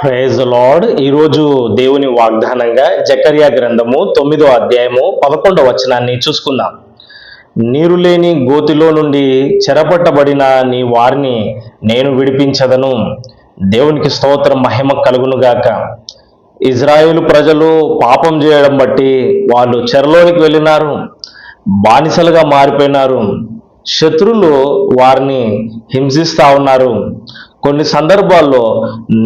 Praise lord ఈరోజు దేవుని వాగ్దానంగా జకర్యా గ్రంథము తొమ్మిదో అధ్యాయము పదకొండవ వచనాన్ని చూసుకుందాం. నీరు లేని గోతిలో నుండి చెరపట్టబడిన నీ వారిని నేను విడిపించదను. దేవునికి స్తోత్రం మహిమ కలుగునుగాక. ఇజ్రాయేల్ ప్రజలు పాపం చేయడం బట్టి వాళ్ళు చెరలోనికి వెళ్ళినారు. బానిసలుగా మారిపోయినారు. శత్రులు వారిని హింసిస్తా ఉన్నారు. కొన్ని సందర్భాల్లో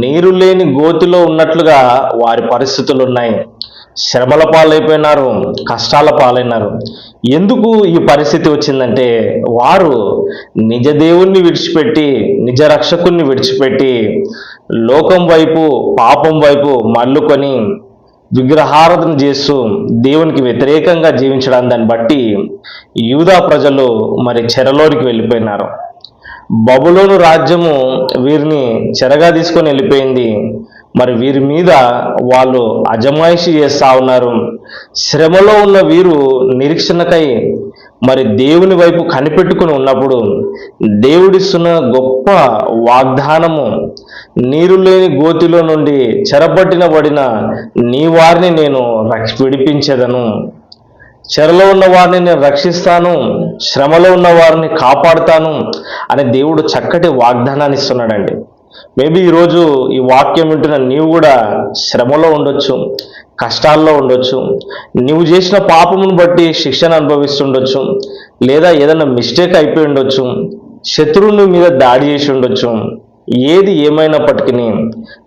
నీరు లేని గోతిలో ఉన్నట్లుగా వారి పరిస్థితులు ఉన్నాయి. శ్రమల పాలైపోయినారు కష్టాల పాలైనారు. ఎందుకు ఈ పరిస్థితి వచ్చిందంటే వారు నిజ దేవుణ్ణి విడిచిపెట్టి నిజ రక్షకుణ్ణి విడిచిపెట్టి లోకం వైపు పాపం వైపు మల్లుకొని విగ్రహారాధన చేస్తూ దేవునికి వ్యతిరేకంగా జీవించడం దాన్ని బట్టి యూదా ప్రజలు మరి చెరలోనికి వెళ్ళిపోయినారు. బబులోను రాజ్యము వీరిని చెరగా తీసుకొని వెళ్ళిపోయింది. మరి వీరి మీద వాళ్ళు అజమాయిషి చేస్తా ఉన్నారు. శ్రమలో ఉన్న వీరు నిరీక్షణకై మరి దేవుని వైపు కనిపెట్టుకుని ఉన్నప్పుడు దేవుడిస్తున్న గొప్ప వాగ్దానము నీరు లేని గోతిలో నుండి చెరపట్టిన పడిన నీ వారిని నేను రక్ష విడిపించేదను. చెరలో ఉన్న వారిని నేను రక్షిస్తాను. శ్రమలో ఉన్న వారిని కాపాడుతాను అని దేవుడు చక్కటి వాగ్దానాన్ని ఇస్తున్నాడండి. మేబీ ఈరోజు ఈ వాక్యం వింటున్న నీవు కూడా శ్రమలో ఉండొచ్చు కష్టాల్లో ఉండొచ్చు నీవు చేసిన పాపమును బట్టి శిక్షణ అనుభవిస్తుండొచ్చు లేదా ఏదైనా మిస్టేక్ అయిపోయి ఉండొచ్చు శత్రువుని మీద దాడి చేసి ఉండొచ్చు ఏది ఏమైనప్పటికీ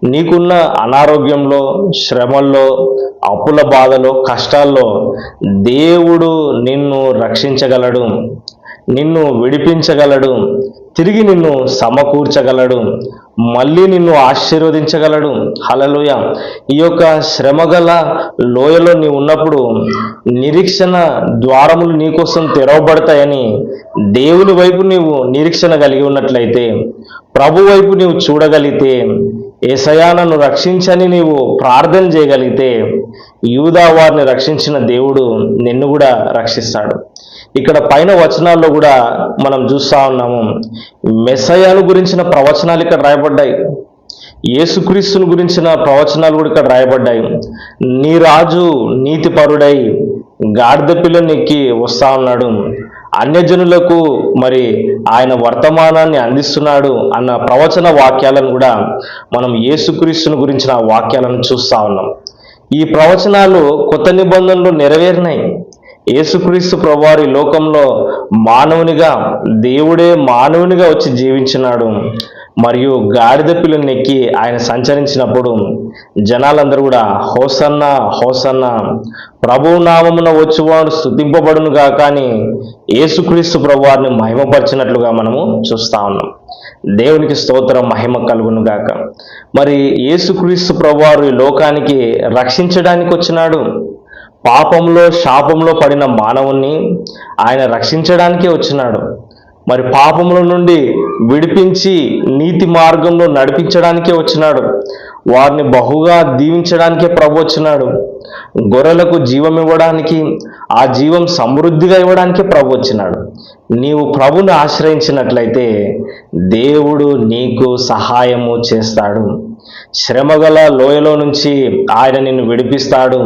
నీకున్న అనారోగ్యంలో శ్రమల్లో అప్పుల బాధలో కష్టాల్లో దేవుడు నిన్ను రక్షించగలడు. నిన్ను విడిపించగలడు. తిరిగి నిన్ను సమకూర్చగలడు. మళ్ళీ నిన్ను ఆశీర్వదించగలడు. హలలోయ ఈ యొక్క శ్రమగల లోయలో నీవు ఉన్నప్పుడు నిరీక్షణ ద్వారములు నీకోసం తెరవబడతాయని దేవుని వైపు నీవు నిరీక్షణ కలిగి ఉన్నట్లయితే ప్రభు వైపు నీవు చూడగలిగితే ఏసయానను రక్షించని నీవు ప్రార్థన చేయగలిగితే యూదా వారిని రక్షించిన దేవుడు నిన్ను కూడా రక్షిస్తాడు. ఇక్కడ పైన వచనాల్లో కూడా మనం చూస్తా ఉన్నాము. మెస్సయాను గురించిన ప్రవచనాలు ఇక్కడ రాయబడ్డాయి. యేసుక్రీస్తుని గురించిన ప్రవచనాలు కూడా ఇక్కడ రాయబడ్డాయి. నీ రాజు నీతిపరుడై గాడిద పిల్లనెక్కి వస్తా ఉన్నాడు. అన్యజనులకు మరి ఆయన వర్తమానాన్ని అందిస్తున్నాడు అన్న ప్రవచన వాక్యాలను కూడా మనం యేసుక్రీస్తుని గురించిన వాక్యాలను చూస్తా ఉన్నాం. ఈ ప్రవచనాలు కొత్త నిబంధనలు నెరవేరినాయి. యేసుక్రీస్తు ప్రభువారి లోకంలో మానవునిగా దేవుడే మానవునిగా వచ్చి జీవించినాడు. మరియు గాడిద పిల్లని ఎక్కి ఆయన సంచరించినప్పుడు జనాలందరూ కూడా హోసన్న హోసన్న ప్రభు నామమున స్థుతింపబడును గాక అని యేసుక్రీస్తు ప్రభువారిని మహిమపరిచినట్లుగా మనము చూస్తా ఉన్నాం. దేవునికి స్తోత్రం మహిమ కలుగును గాక. మరి యేసుక్రీస్తు ప్రభువారు ఈ లోకానికి రక్షించడానికి వచ్చినాడు. పాపంలో శాపంలో పడిన మానవుణ్ణి ఆయన రక్షించడానికే వచ్చినాడు. మరి పాపముల నుండి విడిపించి నీతి మార్గంలో నడిపించడానికే వచ్చినాడు. వారిని బహుగా దీవించడానికే ప్రభు వచ్చినాడు. గొర్రెలకు జీవం ఇవ్వడానికి ఆ జీవం సమృద్ధిగా ఇవ్వడానికే ప్రభు వచ్చినాడు. నీవు ప్రభుని ఆశ్రయించినట్లయితే దేవుడు నీకు సహాయము చేస్తాడు. శ్రమగల లోయలో నుంచి ఆయన నిన్ను విడిపిస్తాడు.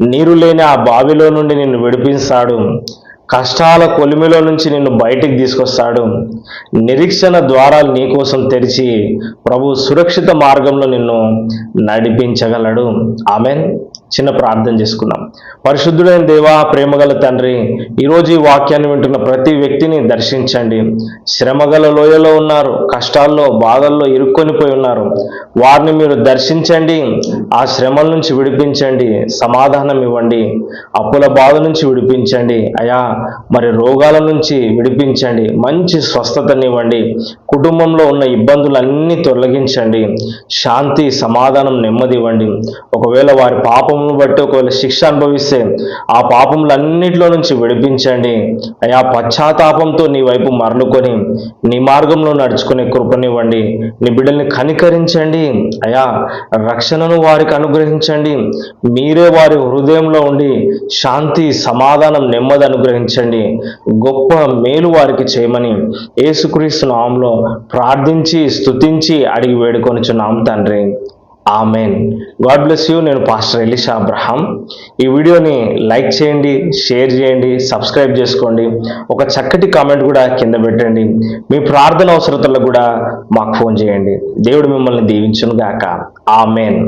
నీరు లేని ఆ బావిలో నుండి నిన్ను విడిపిస్తాడు. కష్టాల కొలిమిలో నుంచి నిన్ను బయటికి తీసుకొస్తాడు. నిరీక్షణ ద్వారాలు నీకోసం తెరిచి ప్రభు సురక్షిత మార్గంలో నిన్ను నడిపించగలడు. ఆమెన్. చిన్న ప్రార్థన చేసుకుందాం పరిశుద్ధుడైన దేవా ప్రేమగల తండ్రి ఈరోజు ఈ వాక్యాన్ని వింటున్న ప్రతి వ్యక్తిని దర్శించండి. శ్రమగల లోయలో ఉన్నారు కష్టాల్లో బాధల్లో ఇరుక్కొనిపోయి ఉన్నారు. వారిని మీరు దర్శించండి ఆ శ్రమల నుంచి విడిపించండి సమాధానం ఇవ్వండి. అప్పుల బాధ నుంచి విడిపించండి అయా మరి రోగాల నుంచి విడిపించండి మంచి స్వస్థతనివ్వండి. కుటుంబంలో ఉన్న ఇబ్బందులన్నీ తొలగించండి. శాంతి సమాధానం నెమ్మది ఇవ్వండి ఒకవేళ వారి పాపం పాపమును బట్టి ఒకవేళ శిక్ష అనుభవిస్తే ఆ పాపములన్నిటిలో నుంచి విడిపించండి. అయా పశ్చాత్తాపంతో నీ వైపు మరలుకొని నీ మార్గంలో నడుచుకునే కృపనివ్వండి. నీ బిడ్డల్ని కనికరించండి. అయా రక్షణను వారికి అనుగ్రహించండి. మీరే వారి హృదయంలో ఉండి శాంతి సమాధానం నెమ్మది అనుగ్రహించండి. గొప్ప మేలు వారికి చేయమని యేసుక్రీస్తు నామంలో ప్రార్థించి స్తుతించి అడిగి వేడుకొనిచున్నాం తండ్రి. ఆమెన్. God bless you. నేను పాస్టర్ ఎలిషా అబ్రహాం. ఈ వీడియోని లైక్ చేయండి షేర్ చేయండి సబ్స్క్రైబ్ చేసుకోండి. ఒక చక్కటి కామెంట్ కూడా కింద పెట్టండి. మీ ప్రార్థన అవసరతలకు కూడా మాకు ఫోన్ చేయండి. దేవుడు మిమ్మల్ని దీవించును గాక ఆమెన్.